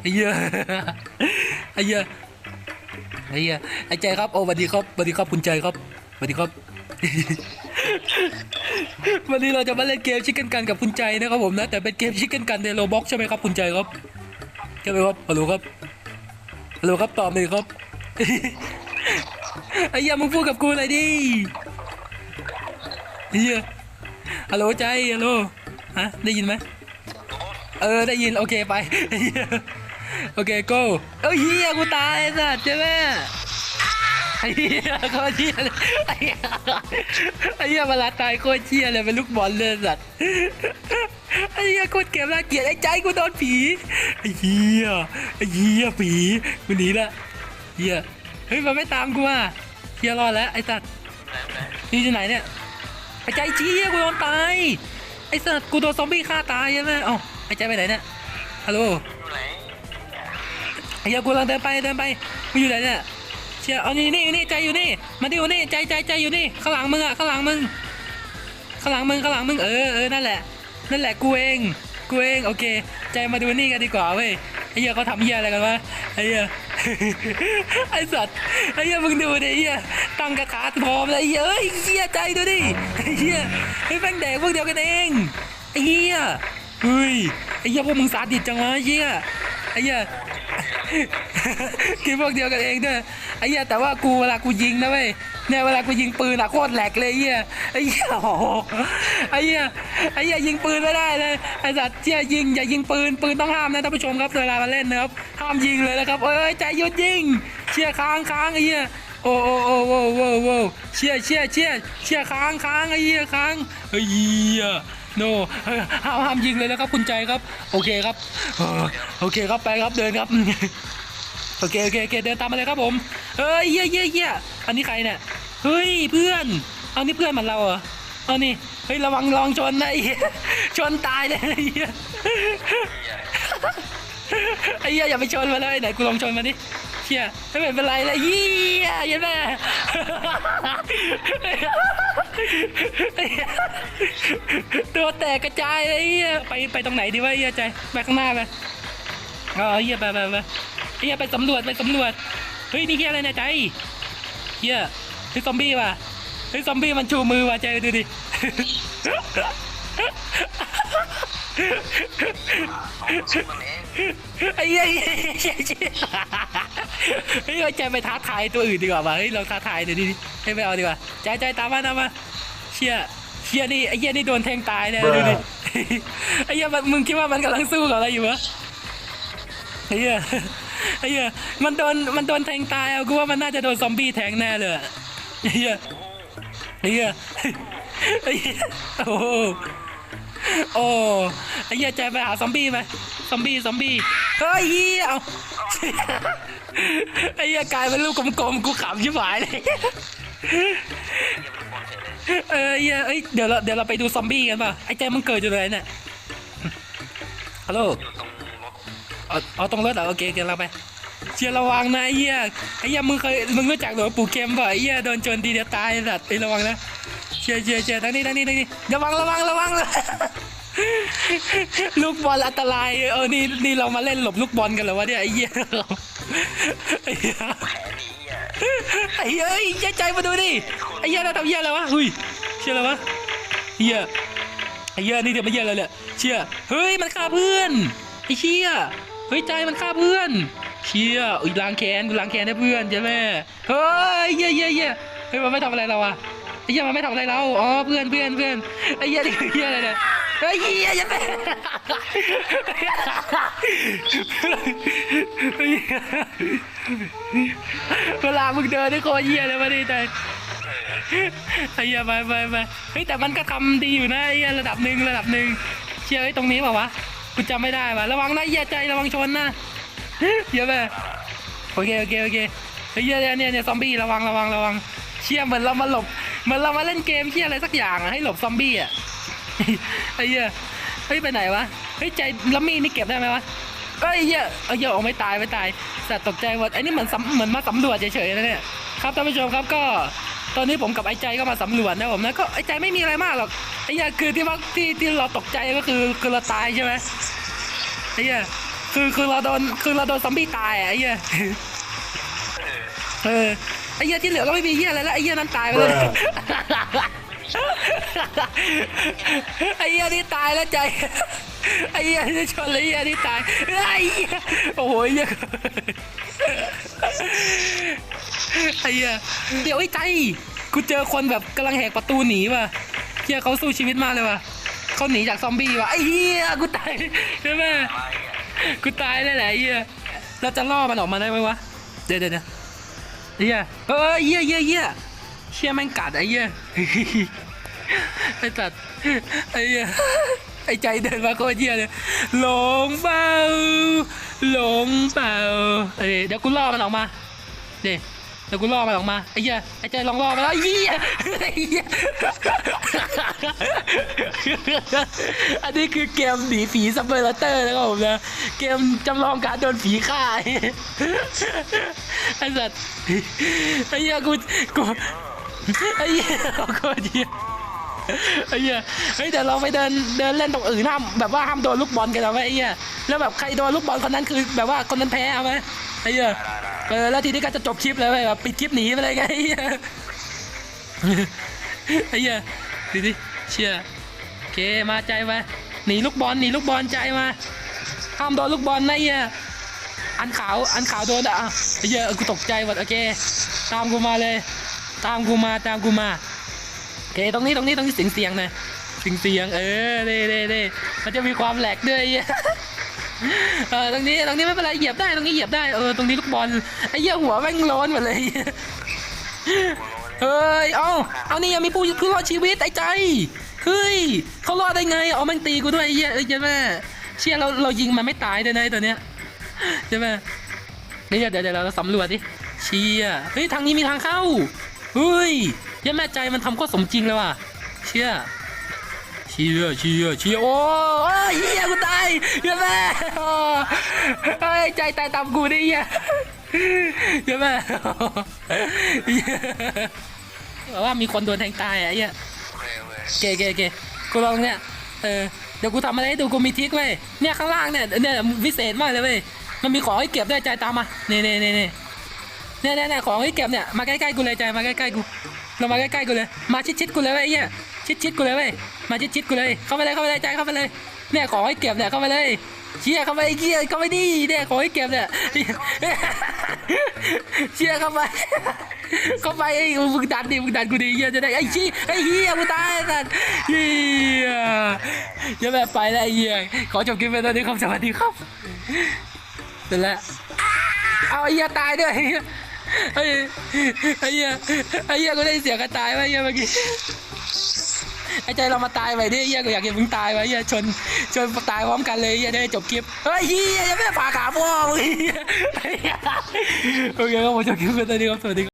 ไอ้เหี้ยไอ้เหี้ยไอ้เหี้ยไอ้ใจครับ โอ้สวัสดีครับสวัสดีครับคุณใจครับสวัสดีครับ วันนี้เราจะมาเล่นเกมชิคเก้นกันกับคุณใจนะครับผมนะ แต่เป็นเกมชิคเก้นกันในโรบ็อกใช่ไหมครับคุณใจครับใช่ไหมครับฮัลโหลครับฮัลโหลครับตอบเลยครับไอ้เหี้ยมึงพูดกับกูหน่อยดิไอ้เหี้ยฮัลโหลใจฮัลโหลฮะได้ยินไหม เออได้ยินโอเคไป โอเค go เอ้ยเหี้ยกูตายสัตว์ใช่ไหมไอ้เหี้ยโคตรเหี้ยเลยไอ้เหี้ยไอ้เหี้ยเวลาตายโคตรเหี้ยเลยเป็นลูกบอลเลยสัตว์ไอ้เหี้ยโคตรเกมน่าเกลียดไอ้ใจกูโดนผีไอ้เหี้ยไอ้เหี้ยผีกูหนีละเหี้ยเฮ้ยมันไม่ตามกูอะเหี้ยรอดแล้วไอ้สัตว์นี่ที่ไหนเนี่ยไอ้ใจเจี๊ยกูโดนตายไอ้สัตว์กูโดนซอมบี้ฆ่าตายใช่ไหมเอ้า ไอ้ใจไปไหนเนี่ยฮัลโหลอยู่ไหนไอ้เหี้ยกูกำลังเดินไปเดินไปมึงอยู่ไหนเนี่ยเชี่ยเอานี่นี่นี่ใจอยู่นี่มาดิอยู่นี่ใจใจใจอยู่นี่ข้างหลังมึงอะข้างหลังมึงข้างหลังมึงข้างหลังมึงเออเออนั่นแหละนั่นแหละกูเองกูเองโอเค ใจมาดูนี่กันดีกว่าเว้ยไอ้เหี้ยเขาทำเหี้ยอะไรกันวะไอ้เหี้ยไอ้สัตว์ไอ้เหี้ยมึงดูดิไอ้เหี้ยตั้งกระขาพร้อมเลยไอ้เฮียเอ้ยเหี้ยใจดูดิไอ้เหี้ยไอ้แม่งแดกพวกเดียวกันเองไอ้เหี้ย เฮ้ยไอ้เหี้ยพวกมึงสาดิสจังวะไอ้เหี้ยไอ้เหี้ย กินพวกเดียวกันเองด้วยไอ้เหี้ยแต่ว่ากูเวลากูยิงนะเว้ยเนี่ยเวลากูยิงปืนอะโคตรแหลกเลยไอ้เหี้ยไอ้เหี้ยโอ้โหไอ้เหี้ยไอ้เหี้ยยิงปืนไม่ได้เลยไอ้สัตว์เชี่ยยิงอย่ายิงปืนปืนต้องห้ามนะท่านผู้ชมครับเวลามาเล่นนะครับห้ามยิงเลยนะครับเอ้ยใจหยุดยิงเชี่ยค้างค้างไอ้เหี้ยโอ้โอ้โอ้โอ้โอ้โอ้เชี่ยเชี่ยเชี่ยเชี่ยค้างค้างไอ้เหี้ยค้างไอ้เหี้ย โนห้ามห้ามยิงเลยนะครับคุณใจครับ โอเคครับโอเคครับไปครับเดินครับโอเคโอเคโอเคเดินตามมาเลยครับผมเฮ้ยเยี่ยเยี่ยเยี่ยอันนี้ใครเนี่ยเฮ้ยเพื่อนเอานี่เพื่อนเหมือนเราเหรอเอานี่เฮ้ยระวังระวังชนนะไอ้ชนตายเลยไอ้เหี้ยไอ้เหี้ยอย่าไปชนมาเลยไหนกูลองชนมาดิ เชี่ยไม่เป็นไรเลยเหี้ยเยันแม่ตัวแตกกระจายเลยไอ้เหี้ยไปไปตรงไหนดีวะไอ้เหี้ยใจไปข้างหน้าไปอ๋อเหี้ยไปไปไปเฮียไปสำรวจไปสำรวจเฮ้ยนี่เฮียอะไรเนี่ยใจเฮียเฮ้ยซอมบี้ว่ะเฮ้ยซอมบี้มันชูมือว่ะใจดูดิชื่อมันเองไอ้เหี้ยเหี้ย เหี้ยเหี้ยเฮ้ยเอาใจไปท้าทายตัวอื่นดีกว่าว่ะเฮ้ยเราท้าทายเดี๋ยวดิให้ไม่เอาดีกว่าใจใจตามมาตามมาเชี่ยเชี่ยนี่ไอ้เหี้ยนี่โดนแทงตายเนี่ยดูดิไอ้เหี้ยมันมึงคิดว่ามันกำลังสู้กับอะไรอยู่วะไอ้เหี้ยไอ้เหี้ยมันโดนมันโดนแทงตายเอากูว่ามันน่าจะโดนซอมบี้แทงแน่เลยอะไอ้เหี้ยไอ้เหี้ยไอ้เหี้ยโอ้โหโอ้ไอ้เหี้ยใจไปหาซอมบี้ไหมซอมบี้ซอมบี้เฮ้ยเหี้ยเอา ไอ้เหี้ยกลายเป็นลูกกลมๆกูขำชิบหายเลยเออเหี้ยเอ้ยเดี๋ยวเราเดี๋ยวเราไปดูซอมบี้กันป่ะไอ้ใจมันเกิดอยู่ไหนเนี่ยฮัลโหลอยู่ตรงรถเอาเอาตรงรถเหรอโอเคเดี๋ยวเราไปเชียร์ระวังนะไอ้เหี้ยไอ้เหี้ยมึงเคยมึงรู้จักหลวงปู่เข็มป่ะไอ้เหี้ยโดนโจรทีเดียวตายสัตว์ไอ้ยระวังนะเชียร์เชียร์เชียร์ทางนี้ทางนี้ทางนี้ระวังระวังระวังลูกบอลอันตรายเออนี่นี่เรามาเล่นหลบลูกบอลกันเหรอวะเนี่ยไอ้เหี้ย ไอ้เหี้ยไอ้เหี้ยเอ้เหี้ยใจมาดูดิไอ้เหี้ยเราทำเหี้ยอะไรวะหุยเชื่ออะไรวะเหี้ยไอ้เหี้ยนี่เดี๋ยวมาเหี้ยอะไรเนี่ยเชี่ยเฮ้ยมันฆ่าเพื่อนไอ้เชี่ยเฮ้ยใจมันฆ่าเพื่อนเชี่ยอุ้ยล้างแค้นกูล้างแค้นให้เพื่อนใช่ไหมเฮ้ยเหี้ยเหี้ยเหี้ยเฮ้ยมันไม่ทำอะไรเราอะไอ้เหี้ยมันไม่ทำอะไรเราอ๋อเพื่อนเพื่อนเพื่อนไอ้เหี้ยนี่คือเหี้ยอะไรเนี่ย เฮ้ยยอยังไงเวลามึงเดินนี่โคตรเหี้ยเลยมาดิแต่ไอ้เหี้ยไปไปไปเฮ้ยแต่มันก็ทำดีอยู่นะไอ้เหี้ยระดับหนึ่งระดับหนึ่งเชี่ยไอ้ตรงนี้เปล่าวะกูจำไม่ได้ว่ะระวังนะเหี้ยใจระวังชนนะเหี้ยไปโอเคโอเคโอเคเฮ้ยเหี้ยเนี่ยเนี่ยเนี่ยซอมบี้ระวังระวังระวังเชี่ยเหมือนเรามาหลบเหมือนเรามาเล่นเกมเชี่ยอะไรสักอย่างอะให้หลบซอมบี้อะ ไอ้เหี้ยเฮ้ยไปไหนวะเฮ้ยใจลัมมี่นี่เก็บได้ไหมวะเอ้ยเหี้ยเอ้ยเหี้ยออกไม่ตายไม่ตายแต่ตกใจว่าไอ้นี่เหมือนสำเหมือนมาสำรวจเฉยๆนะเนี่ยครับท่านผู้ชมครับก็ตอนนี้ผมกับไอ้ใจก็มาสำรวจนะผมนะก็ไอ้ใจไม่มีอะไรมากหรอกไอ้เหี้ยคือที่ว่าที่ที่เราตกใจก็คือคือเราตายใช่ไหมไอ้เหี้ยคือคือเราโดนคือเราโดนซอมบี้ตายอะไอ้เหี้ยเออเออไอ้เหี้ยที่เหลือก็ไม่มีเหี้ยอะไรแล้วไอ้เหี้ยนั้นตายไปเลย ไอ้เหี้ยนี่ตายแล้วใจ ไอ้เหี้ยที่ชนเลยไอ้เหี้ยนี่ตายไอ้เหี้ยโอ้โหไอ้เหี้ยไอ้เหี้ยเดี๋ยวไอ้ใจ กูเจอคนแบบกำลังแหกประตูหนีว่ะเหี้ยเขาสู้ชีวิตมากเลยว่ะเขาหนีจากซอมบี้ว่ะไอ้เหี้ยกูตายใช่ไหมกูตายได้แหละไอ้เหี้ยเราจะล่อมันออกมาได้ไหมวะเดี๋ยวเดี๋ยวเดี๋ยวเหี้ยเออเหี้ยเหี้ยเหี้ยเชี่ยแม่งกัดไอ้เหี้ย ไอ้ตัดไอ้เียไอ้ใจเดินมาโคตรเหี้ยเลยหลงเปล่าหลงเปล่าเอ้ยเดี๋ยวกูล่อมันออกมาเดี๋ยวเดี๋ยวกูล่อมันออกมาไอ้เหี้ยไอ้ใจลองล่อมันแล้วไอ้เหี้ยไอ้เหี้ยอันนี้คือเกมหนีผีซัมเบอร์เตอร์นะครับผมนะเกมจำลองการโดนผีฆ่าไอ้สัตว์ไอ้เหี้ยกูกูไอ้เหี้ยกูเหี้ย ไอ้เหี้ยเฮ้ยเดี๋ยวเราไปเดินเดินเล่นตรงอื่นห้ามแบบว่าห้ามโดนลูกบอลกันเอาไหมไอ้เหี้ยแล้วแบบใครโดนลูกบอลคนนั้นคือแบบว่าคนนั้นแพ้เอาไหมไอ้เหี้ยเออแล้วทีนี้ก็จะจบคลิปเลยเว้ยแบบปิดคลิปหนีไปเลยไงไอ้เหี้ยไอ้เหี้ยดูดิเชี่ยโอเคมาใจมาหนีลูกบอลหนีลูกบอลใจมาห้ามโดนลูกบอลนะไอ้เหี้ยอันขาวอันขาวโดนอะไอ้เหี้ยกูตกใจหมดโอเค ตามกูมาเลย ตามกูมาตามกูมา เคตรงนี้ตรงนี้ตรงนี้เสียงเสียงนะเสียงเสียงเออเด้เด้เด้มันจะมีความแหลกด้วยเออตรงนี้ตรงนี้ไม่เป็นไรเหยียบได้ตรงนี้เหยียบได้เออตรงนี้ลูกบอลไอ้เหี้ยหัวแม่งร้อนหมดเลยเฮ้ยเอาเอานี่ยังมีผู้ผู้รอดชีวิตไอ้ใจเฮ้ยเขารอดได้ไงเอาแม่งตีกูด้วยไอ้เหี้ยเอ้ยใช่ไหมเชี่ยเราเรายิงมันไม่ตายด้วยนะตัวเนี้ยใช่ไหมเดี๋ยวเดี๋ยวเราสำรวจดิเชี่ยเฮ้ยทางนี้มีทางเข้าเฮ้ยยันแม่ใจมันทำโคตรสมจริงเลยว่ะ เชี่ยเชียเชียเชียโอ้ยเฮียกูตายเฮียแม่โอ้ยใจตายตามกูดิเฮียเฮียแม่บอกว่ามีคนโดนแทงตายอะเฮียเก๋เก๋เก๋กูลองเนี่ยเออเดี๋ยวกูทำอะไรให้ดูกูมีทิกเว้ยเนี่ยข้างล่างเนี่ยเนี่ยวิเศษมากเลยเว้ยมันมีของให้เก็บด้วยใจตามมาเน่เน่เนี่ยเนี่ยเนี่ยเนี่ยเนี่ยของให้เก็บเนี่ยมาใกล้ๆกูเลยใจมาใกล้ๆกู เรามาใกล้ๆกูเลย มาชิดๆกูเลยเว้ยไอ้เฮียชิดๆกูเลยเว้ย มาชิดๆกูเลย เข้าไปเลยเข้าไปเลยใจเข้าไปเลย เนี่ยขอให้เก็บเนี่ยเข้าไปเลยเชี่ยเข้าไปไอ้เชี่ยเข้าไปดิเนี่ยขอให้เก็บเนี่ยเชี่ยเข้าไปเข้าไปไอ้มึงดันดิมึงดันกูดิเฮียจะได้ไอ้ชี้ไอ้เฮียมึงตายสัตว์เฮียอย่าแบบไปแล้วไอ้เฮียขอจบคลิปไปตอนนี้ครับสวัสดีครับเสร็จแล้วเอาไอ้เฮียตายด้วย ไอ้เหี้ยไอ้เฮียไอ้เฮียกูได้เสียงกันตายไว้เฮียเมื่อกี้ไอ้ใจเรามาตายไปดิเฮียกูอยากเห็นมึงตายไว้เฮียชนชนตายพร้อมกันเลยเฮียได้จบคลิปเฮ้ยเฮียยังไม่ผ่าขาพ่อมึงเหี้ยโอเคครับผมจบคลิปไปตอนนี้ครับสวัสดี